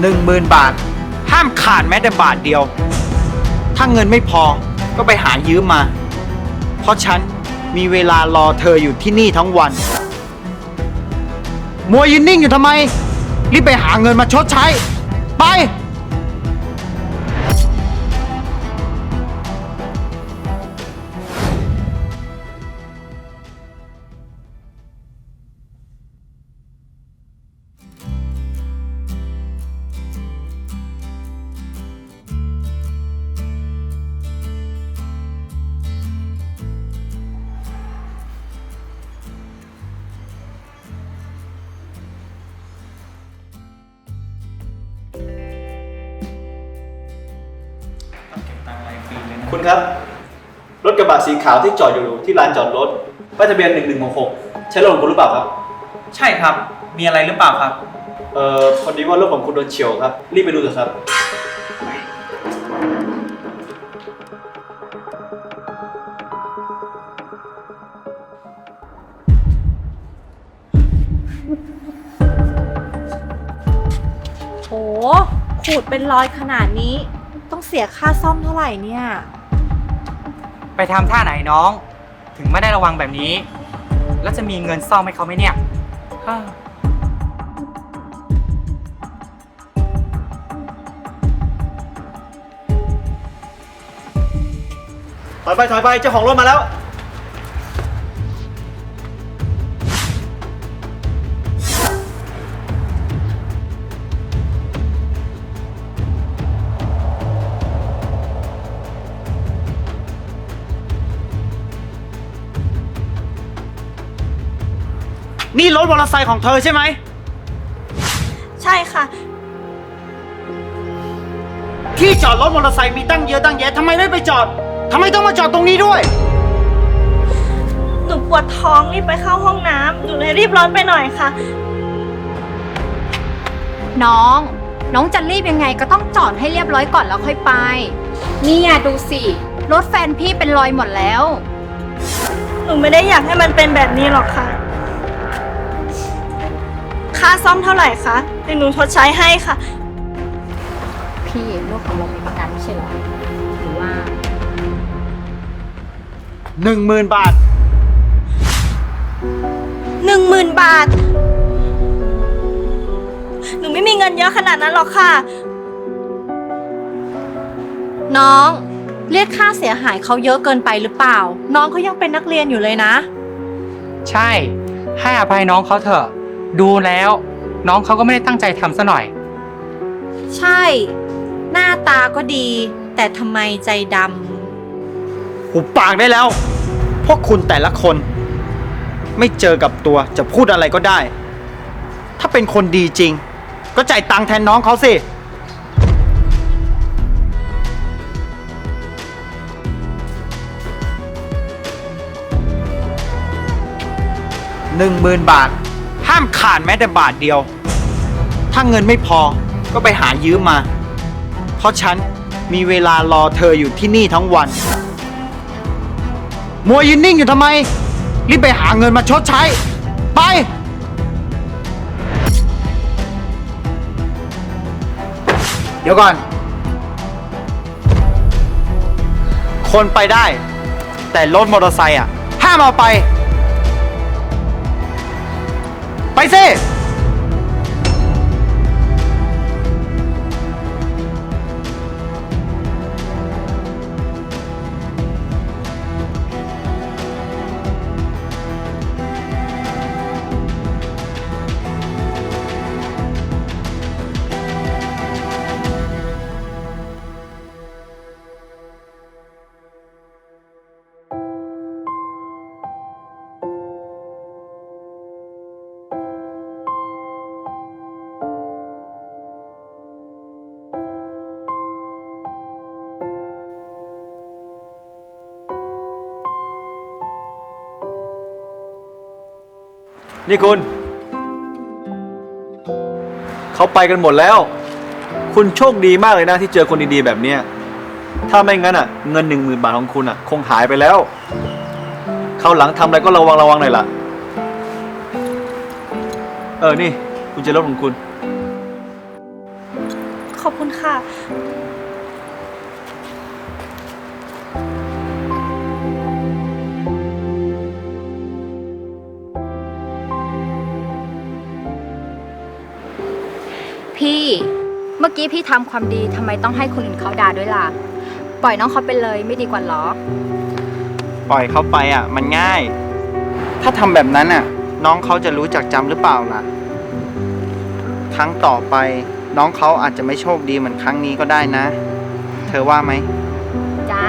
หนึ่งหมื่นบาท ห้ามขาดแม้แต่บาทเดียว ถ้าเงินไม่พอก็ไปหายืมมา เพราะฉันมีเวลารอเธออยู่ที่นี่ทั้งวัน มัวยืนนิ่งอยู่ทำไม รีบไปหาเงินมาชดใช้ คุณครับ รถกระบะสีขาวที่จอดอยู่ที่ลานจอดรถป้ายทะเบียน 1166 ใช้รถของคุณหรือเปล่าครับ ใช่ครับ มีอะไรหรือเปล่าครับ เอ่อพอดีว่ารถของคุณโดนเฉียวครับ รีบไปดูเถอะครับ โหขูดเป็นรอยขนาดนี้ ต้องเสียค่าซ่อมเท่าไหร่เนี่ย ไปทำท่าไหนน้อง ถึงไม่ได้ระวังแบบนี้ แล้วจะมีเงินซ่อมให้เขาไหมเนี่ยฮ่าถอยไปถอยไปเจ้าของรถมาแล้ว นี่รถมอเตอร์ไซค์ของเธอใช่ไหม ใช่ค่ะ ที่จอดรถมอเตอร์ไซค์มีตั้งเยอะตั้งแยะทำไมไม่ไปจอดทำไมต้องมาจอดตรงนี้ด้วย หนูปวดท้องรีบไปเข้าห้องน้ำหนูเลยรีบร้อนไปหน่อยค่ะ น้อง น้องจะรีบยังไงก็ต้องจอดให้เรียบร้อยก่อนแล้วค่อยไป เนี่ยดูสิ รถแฟนพี่เป็นรอยหมดแล้ว หนูไม่ได้อยากให้มันเป็นแบบนี้หรอกค่ะ ค่าซ่อมเท่าไหร่คะเดี๋ยวหนูชดใช้ให้ค่ะ พี่รถของเรามีประกันไม่ใช่เหรอหรือว่า หนึ่งหมื่นบาท หนึ่งหมื่นบาท หนูไม่มีเงินเยอะขนาดนั้นหรอกค่ะ น้อง เรียกค่าเสียหายเขาเยอะเกินไปหรือเปล่า น้องเขายังเป็นนักเรียนอยู่เลยนะ ใช่ ให้อภัยน้องเขาเถอะ ดูแล้ว น้องเขาก็ไม่ได้ตั้งใจทำซะหน่อย ใช่ หน้าตาก็ดี แต่ทำไมใจดหุบปากได้แล้ว พวกคุณแต่ละคน ไม่เจอกับตัวจะพูดอะไรก็ได้ ถ้าเป็นคนดีจริง ก็จ่ายตังค์แทนน้องเขาสิ หนึ่งหมื่นบาท ห้ามขาดแม้แต่บาทเดียว ถ้าเงินไม่พอก็ไปหายืมมา เพราะฉันมีเวลารอเธออยู่ที่นี่ทั้งวัน มัวยืนนิ่งอยู่ทำไม รีบไปหาเงินมาชดใช้ ไป เดี๋ยวก่อน คนไปได้ แต่รถมอเตอร์ไซค์อะห้ามเอาไป ไนี่คุณ เขาไปกันหมดแล้ว คุณโชคดีมากเลยนะที่เจอคนดีๆแบบเนี้ยถ้าไม่งั้นอะ เงินหนึ่งหมื่นบาทของคุณอะ คงหายไปแล้วเขาวหลังทำอะไรก็ระวังระวังหน่อยล่ะ เออนี่คุณจะรถของคุณ ขอบคุณค่ะ พี่ เมื่อกี้พี่ทำความดีทำไมต้องให้คนอื่นเขาด่าด้วยล่ะ ปล่อยน้องเขาไปเลยไม่ดีกว่าเหรอ ปล่อยเขาไปอะ มันง่าย ถ้าทำแบบนั้นอะ น้องเขาจะรู้จักจำหรือเปล่าล่ะ ครั้งต่อไป น้องเขาอาจจะไม่โชคดีเหมือนครั้งนี้ก็ได้นะ เธอว่าไหม จ้า